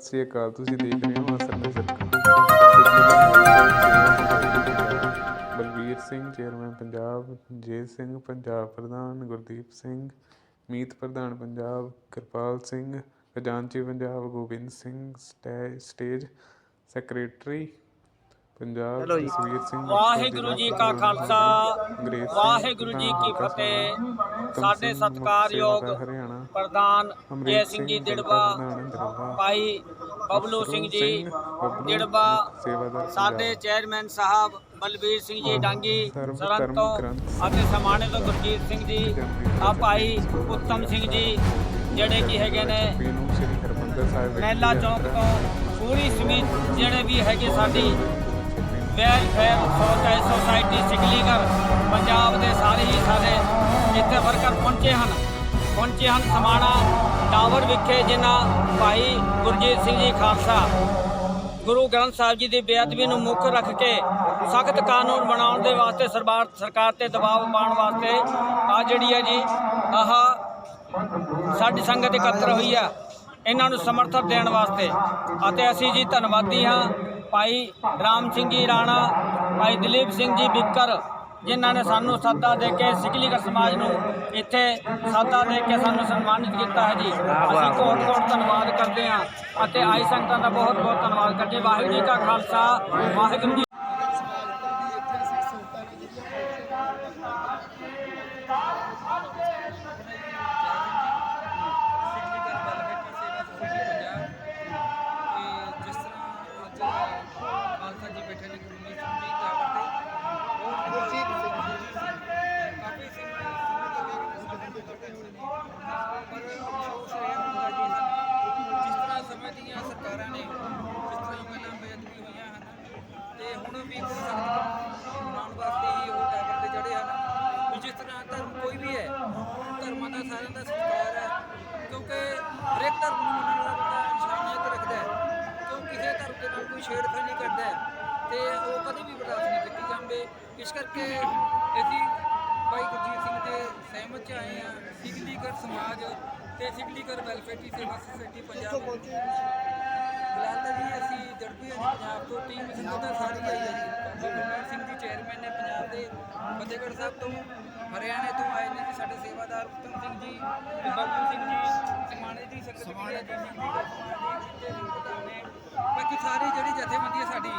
ਸਤਿ ਸ੍ਰੀ ਅਕਾਲ, ਤੁਸੀਂ ਦੇਖ ਰਹੇ ਹੋ ਅਸਰ ਦੇ ਸਰਕਾਰ ਬਲਵੀਰ ਸਿੰਘ, ਚੇਅਰਮੈਨ ਪੰਜਾਬ ਜੇ ਸਿੰਘ, ਪੰਜਾਬ ਪ੍ਰਧਾਨ ਗੁਰਦੀਪ ਸਿੰਘ, ਮੀਤ ਪ੍ਰਧਾਨ ਪੰਜਾਬ, ਕਿਰਪਾਲ ਸਿੰਘ, ਖਜ਼ਾਨਚੀ Punjab, Gobind Singh, stage- stage secretary Punjab Jasvir Singh Waheguru ji ਕਾ ਖਾਲਸਾ। ਵਾਹਿਗੁਰੂ ਜੀ ਕੀ ਫਤਿਹ। ਸਾਡੇ ਸਤਿਕਾਰਯੋਗ ਹਰਿਆਣਾ। ਪ੍ਰਧਾਨ ਜੈ ਸਿੰਘ ਜੀ ਦਿੜਬਾ ਭਾਈ ਬਬਲੂ ਸਿੰਘ ਜੀ ਦਿੜਬਾ ਸਾਡੇ। ਚੇਅਰਮੈਨ ਸਾਹਿਬ ਬਲਬੀਰ ਸਿੰਘ ਜੀ ਡਾਂਗੀ ਧਰਮ ਤੋਂ ਅਤੇ ਸਮਾਣੇ ਤੋਂ ਗੁਰਜੀਤ ਸਿੰਘ ਜੀ ਆ ਭਾਈ ਉੱਤਮ ਸਿੰਘ ਜੀ ਜਿਹੜੇ ਕੀ ਹੈਗੇ ਨੇ ਸ੍ਰੀ ਹਰਮੰਦਰ ਸਾਹਿਬ ਵਿਖੇ ਮਹਿਲਾ ਚੌਕ ਤੋਂ ਪੂਰੀ ਸਮੇਤ ਜਿਹੜੇ ਵੀ ਹੈਗੇ ਸਾਡੀ welfare society society Sikligar Punjab ਦੇ ਸਾਰੇ ਹੀ ਸਾਡੇ ਇੱਥੇ ਵਰਕਰ ਪਹੁੰਚੇ ਹਨ। ਪਹੁੰਚੇ ਹਨ ਸਮਾਣਾ ਟਾਵਰ ਵਿਖੇ, ਜਿਨ੍ਹਾਂ ਭਾਈ ਗੁਰਜੀਤ ਸਿੰਘ ਜੀ ਖਾਲਸਾ ਗੁਰੂ ਗ੍ਰੰਥ ਸਾਹਿਬ ਜੀ ਦੀ ਬੇਅਦਬੀ ਨੂੰ ਮੁੱਖ ਰੱਖ ਕੇ ਸਖਤ ਕਾਨੂੰਨ ਬਣਾਉਣ ਦੇ ਵਾਸਤੇ ਸਰਕਾਰ ਸਰਕਾਰ ਤੇ ਦਬਾਅ ਪਾਉਣ ਵਾਸਤੇ ਆ ਜਿਹੜੀ ਹੈ ਜੀ, ਆਹ ਸਾਡੀ ਸੰਗਤ ਇਕੱਤਰ ਹੋਈ ਆ। ਇਹਨਾਂ ਨੂੰ ਸਮਰਥਨ ਦੇਣ ਵਾਸਤੇ। ਅਤੇ ਅਸੀਂ ਜੀ ਧੰਨਵਾਦੀ ਹਾਂ ਭਾਈ ਰਾਮ ਸਿੰਘ ਜੀ ਰਾਣਾ ਭਾਈ ਦਲੀਪ ਸਿੰਘ ਜੀ ਬਿੱਕਰ ਜਿਨ੍ਹਾਂ ਨੇ ਸਾਨੂੰ ਸੱਦਾ ਦੇ ਕੇ ਸਿਕਲੀਗਰ ਸਮਾਜ ਨੂੰ ਇੱਥੇ ਸੱਦਾ ਦੇ ਕੇ ਸਾਨੂੰ ਸਨਮਾਨਿਤ ਕੀਤਾ ਹੈ ਜੀ ਅਸੀਂ ਕੋਟ ਕੋਟ ਧੰਨਵਾਦ ਕਰਦੇ ਹਾਂ ਅਤੇ ਆਈ ਸੰਗਤਾਂ ਦਾ ਬਹੁਤ ਬਹੁਤ ਧੰਨਵਾਦ ਕਰਦੇ। ਵਾਹਿਗੁਰੂ ਜੀ ਕਾ ਖਾਲਸਾ ਵਾਹਿਗੁਰੂ ਜੀ ਬੈਠੇ ਨੇ ਗੁਰਮੀਤ ਸਿੰਘ ਜੀ। ਟਾਵਰ ਤੇ ਉਹ ਗੁਰਜੀਤ ਸਿੰਘ ਕਾਫੀ ਸਿੰਘ ਪਰ ਅਫਸੋਸ ਇਹ ਹੁੰਦਾ ਜੀ, ਜਿਸ ਤਰ੍ਹਾਂ ਸਮੇਂ ਦੀਆਂ ਸਰਕਾਰਾਂ ਨੇ, ਜਿਸ ਤਰ੍ਹਾਂ ਪਹਿਲਾਂ ਬੇਅਦਬੀ ਹੋਈਆਂ ਹਨ, ਤੇ ਹੁਣ ਵੀ ਕੋਈ ਬਣਾਉਣ ਵਾਸਤੇ ਹੀ ਉਹ ਟਾਵਰ ਤੇ ਚੜੇ ਹਨ। ਜਿਸ ਤਰ੍ਹਾਂ ਧਰਮ ਕੋਈ ਵੀ ਹੈ, ਧਰਮਾਂ ਦਾ ਸਾਰਿਆਂ ਦਾ ਸਤਿਕਾਰ ਹੈ, ਕਿਉਂਕਿ ਹਰੇਕ ਧਰਮ ਨੂੰ ਮੰਨਣ ਵਾਲਾ ਬੰਦਾ ਇਨਸਾਨੀਅਤ ਰੱਖਦਾ ਹੈ ਕਿਉਂ ਕਿਸੇ ਧਰਮ ਦੇ ਨਾਲ ਕੋਈ ਛੇੜਖਾਨੀ ਕਰਦਾ ਹੈ। ਤੇ ਉਹ ਕਦੇ ਵੀ ਬਰਦਾਸ਼ਤ ਨਹੀਂ ਕੀਤੀ ਜਾਂਦੇ। ਇਸ ਕਰਕੇ ਅਸੀਂ ਭਾਈ ਗੁਰਜੀਤ ਸਿੰਘ ਦੇ ਸਹਿਮਤ ਚ ਆਏ ਆ ਸਿੱਖ ਸਮਾਜ ਤੇ ਸਿੱਖ ਵੈਲਫੇਅਰ ਸੇਵਾ ਸੁਸਾਇਟੀ ਪੰਜਾਬ ਅਸੀਂ ਪੰਜਾਬ ਤੋਂ ਟੀਮ ਸੰਗਤ ਸਾਰੀ ਆਈ ਹੈ ਜੀ ਗੁਰਮੀਤ ਸਿੰਘ ਜੀ ਚੇਅਰਮੈਨ ਨੇ ਪੰਜਾਬ ਦੇ ਫਤਿਹਗੜ੍ਹ ਸਾਹਿਬ ਤੋਂ ਹਰਿਆਣੇ ਤੋਂ ਆਏ ਨੇ ਜੀ ਸਾਡੇ ਸੇਵਾਦਾਰ ਉੱਤਮ ਸਿੰਘ ਜੀ ਤੇ ਬੱਬੂ ਸਿੰਘ ਜੀ ਸਮਾਣੇ ਦੀ ਸੰਗਤ ਵੀ ਦੀ ਬਾਕੀ ਸਾਰੀ ਜਿਹੜੀ ਜਥੇਬੰਦੀ ਹੈ ਸਾਡੀ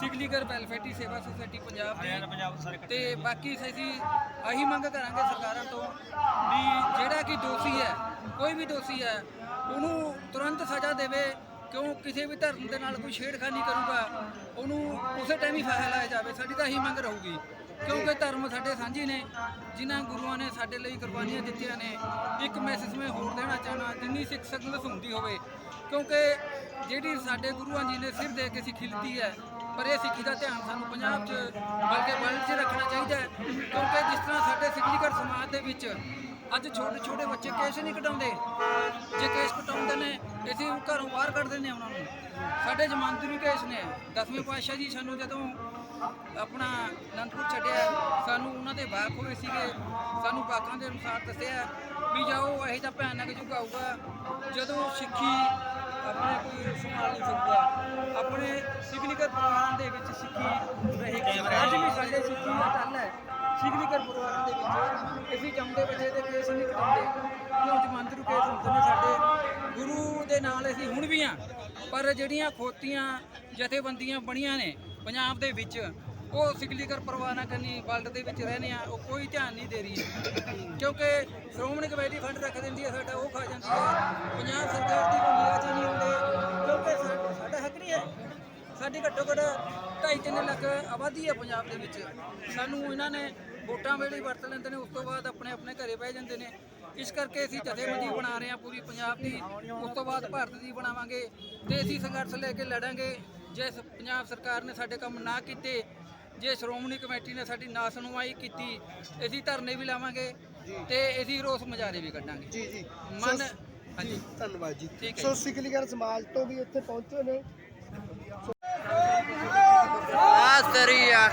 ਸਿਗਲੀਗਰ ਵੈਲਫੇਅਰ ਸੇਵਾ ਸੁਸਾਇਟੀ ਪੰਜਾਬ ਦੀ ਤੇ ਬਾਕੀ ਅਸੀਂ ਆਹੀ ਮੰਗ ਕਰਾਂਗੇ ਸਰਕਾਰਾਂ ਤੋਂ ਵੀ ਜਿਹੜਾ ਕਿ ਦੋਸ਼ੀ ਹੈ ਕੋਈ ਵੀ ਦੋਸ਼ੀ ਹੈ ਉਹਨੂੰ ਤੁਰੰਤ ਸਜ਼ਾ ਦੇਵੇ ਕਿਉਂ ਕਿਸੇ ਵੀ ਧਰਮ ਦੇ ਨਾਲ ਕੋਈ ਛੇੜਖਾਨੀ ਕਰੂਗਾ, ਉਹਨੂੰ ਉਸੇ ਟਾਈਮ ਹੀ ਫਾਹਾ ਲਾਇਆ ਜਾਵੇ, ਸਾਡੀ ਤਾਂ ਇਹੀ ਮੰਗ ਰਹੂਗੀ। ਕਿਉਂਕਿ ਧਰਮ ਸਾਡੇ ਸਾਂਝੀ ਨੇ, ਜਿਨ੍ਹਾਂ ਗੁਰੂਆਂ ਨੇ ਸਾਡੇ ਲਈ ਕੁਰਬਾਨੀਆਂ ਦਿੱਤੀਆਂ ਨੇ, ਇੱਕ ਮੈਸੇਜ ਮੈਂ ਹੋਰ ਦੇਣਾ ਚਾਹਣਾ ਜਿੰਨੀ ਸਿੱਖ ਸੰਗਤ ਹੁੰਦੀ ਹੋਵੇ। ਕਿਉਂਕਿ ਜਿਹੜੀ ਸਾਡੇ ਗੁਰੂਆਂ ਜੀ ਨੇ ਸਿਰ ਦੇ ਕੇ ਸਿੱਖੀ ਲਿੱਤੀ ਹੈ, ਪਰ ਇਹ ਸਿੱਖੀ ਦਾ ਧਿਆਨ ਸਾਨੂੰ ਪੰਜਾਬ 'ਚ, ਬਲਕਿ ਵਰਲਡ 'ਚ ਰੱਖਣਾ ਚਾਹੀਦਾ ਹੈ। ਕਿਉਂਕਿ ਜਿਸ ਤਰ੍ਹਾਂ ਸਾਡੇ ਸਿੱਖੀਗਰ ਸਮਾਜ ਦੇ ਵਿੱਚ ਅੱਜ ਛੋਟੇ ਛੋਟੇ ਬੱਚੇ ਕੇਸ ਨਹੀਂ ਕਟਾਉਂਦੇ। ਜੇ ਕੇਸ ਕਟਾਉਂਦੇ ਨੇ ਅਸੀਂ ਘਰੋਂ ਬਾਹਰ ਕੱਢ ਦਿੰਦੇ ਹਾਂ ਉਹਨਾਂ ਨੂੰ। ਸਾਡੇ ਜਮਾਨਤਰੀ ਕੇਸ ਨੇ ਦਸਵੇਂ ਪਾਤਸ਼ਾਹ ਜੀ ਸਾਨੂੰ ਜਦੋਂ ਆਪਣਾ ਅਨੰਦਪੁਰ ਛੱਡਿਆ, ਸਾਨੂੰ ਉਹਨਾਂ ਦੇ ਬਾਪ ਹੋਏ ਸੀਗੇ। ਸਾਨੂੰ ਬਾਕਾਂ ਦੇ ਅਨੁਸਾਰ ਦੱਸਿਆ ਵੀ ਜਾਓ, ਇਹੋ ਜਿਹਾ ਭਿਆਨਕ ਯੁੱਗ ਆਊਗਾ। ਜਦੋਂ ਸਿੱਖੀ ਆਪਣੇ ਕੋਈ ਸੰਭਾਲ ਨਹੀਂ ਸਕਦਾ। ਆਪਣੇ ਸਿਗਨਿਕਰ ਪਰਿਵਾਰਾਂ ਦੇ ਵਿੱਚ ਸਿੱਖੀ ਰਹੇਗੀ ਅੱਜ ਵੀ ਸਾਡੇ ਸਿੱਖੀ ਦਾ ਟੱਲ ਹੈ। ਸਿਗਨਿਕਰ ਪਰਿਵਾਰਾਂ ਦੇ ਵਿੱਚ ਅਸੀਂ ਜੰਮਦੇ ਬੱਚੇ ਦੇ ਕੇਸ ਨਹੀਂ ਕਟਾਉਂਦੇ। ਕਿਉਂ ਜਮਾਂਦਰੂ ਕੇਸ ਹੁੰਦੇ ਨੇ ਦੇ ਨਾਲ ਅਸੀਂ ਹੁਣ ਵੀ ਆ ਪਰ ਜਿਹੜੀਆਂ ਖੋਤੀਆਂ, ਜਥੇਬੰਦੀਆਂ ਬਣੀਆਂ ਨੇ ਪੰਜਾਬ ਦੇ ਵਿੱਚ, ਉਹ ਸਿਗਲੀਕਰ ਪਰਵਾਨਾ ਕਰਨੀ ਵਰਲਡ ਦੇ ਵਿੱਚ ਰਹਨੇ ਆ, ਉਹ ਕੋਈ ਧਿਆਨ ਨਹੀਂ ਦੇ ਰਹੀ। ਕਿਉਂਕਿ ਸ਼੍ਰੋਮਣੀ ਕਮੇਟੀ ਫੰਡ ਰੱਖ ਦਿੰਦੀ ਹੈ ਸਾਡਾ ਉਹ ਖਾ ਜਾਂਦੀ ਹੈ ਪੰਜਾਬ ਸਰਕਾਰ ਦੀ ਕੋਈ ਨਿਗਾਹ ਨਹੀਂ ਹੁੰਦੇ, ਕਿਉਂਕਿ ਸਾਡਾ ਹੱਕ ਨਹੀਂ ਹੈ। ਸਾਡੀ ਘੱਟੋ ਘੱਟ ਢਾਈ ਤਿੰਨ ਲੱਖ ਆਬਾਦੀ ਹੈ ਪੰਜਾਬ ਦੇ ਵਿੱਚ। ਸਾਨੂੰ ਇਹਨਾਂ ਨੇ ਵੋਟਾਂ ਵੇਲੇ ਵਰਤ ਲੈਂਦੇ ਨੇ, ਉਸ ਤੋਂ ਬਾਅਦ ਆਪਣੇ ਆਪਣੇ ਘਰੇ ਬਹਿ ਜਾਂਦੇ ਨੇ। ਇਸ ਕਰਕੇ ਅਸੀਂ ਜਥੇਬੰਦੀ ਬਣਾ ਰਹੇ ਹਾਂ ਪੂਰੀ ਪੰਜਾਬ ਦੀ। ਉਸ ਤੋਂ ਬਾਅਦ ਭਾਰਤ ਦੀ ਬਣਾਵਾਂਗੇ ਤੇ ਅਸੀਂ ਸੰਘਰਸ਼ ਲੈ ਕੇ ਲੜਾਂਗੇ। ਜੇ ਪੰਜਾਬ ਸਰਕਾਰ ਨੇ ਸਾਡੇ ਕੰਮ ਨਾ ਕੀਤੇ ਜੇ ਸ਼੍ਰੋਮਣੀ ਕਮੇਟੀ ਨੇ ਸਾਡੀ ਨਾ ਸੁਣਵਾਈ ਕੀਤੀ ਅਸੀਂ ਧਰਨੇ ਵੀ ਲਾਵਾਂਗੇ ਤੇ ਅਸੀਂ ਰੋਸ ਮੁਜ਼ਾਹਰੇ ਵੀ ਕੱਢਾਂਗੇ। ਜੀ ਜੀ। ਮਨ ਹਾਂਜੀ। ਜੀ ਧੰਨਵਾਦ ਜੀ। ਸੋ। ਸਿਕਲੀਗਰ ਸਮਾਜ ਤੋਂ ਵੀ ਇੱਥੇ ਪਹੁੰਚੇ ਨੇ। ਆ ਸਰੀਆ